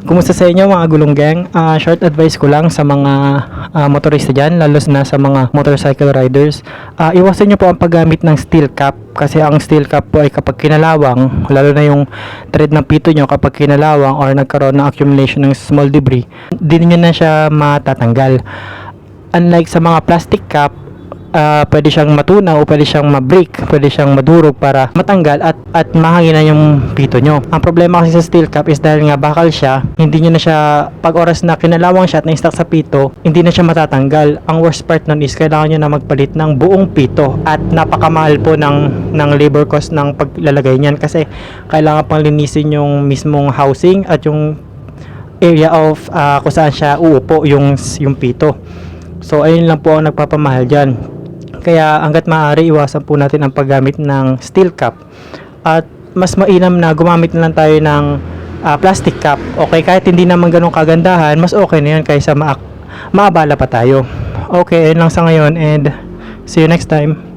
Kumusta sa inyo mga gulong gang? Ah, short advice ko lang sa mga ah, motorista dyan, lalo na sa mga motorcycle riders. Ah, iwasan nyo po ang paggamit ng steel cap kasi ang steel cap po ay kapag kinalawang, lalo na yung thread ng pito nyo kapag kinalawang or nagkaroon ng accumulation ng small debris, di nyo na siya matatanggal. Unlike sa mga plastic cap, ah, pwede siyang matunaw o pwede siyang ma-break, pwede siyang madurog para matanggal at at mahanginan yung pito nyo. Ang problema kasi sa steel cap is dahil nga bakal siya, hindi nyo na siya, pag oras na kinalawang siya at na-stuck sa pito, hindi na siya matatanggal. Ang worst part nun is kailangan nyo na magpalit ng buong pito at napakamahal po ng, ng labor cost ng paglalagay niyan kasi kailangan pang linisin yung mismong housing at yung area of ah, kung saan siya uupo yung, yung pito. So ayun lang po ang nagpapamahal dyan. Kaya hanggat maaari iwasan po natin ang paggamit ng steel cap. At mas mainam na gumamit na lang tayo ng ah, plastic cap. Okay, kahit hindi naman ganun kagandahan, mas okay na yan kaysa ma maabala pa tayo. Okay, ayun lang sa ngayon and see you next time.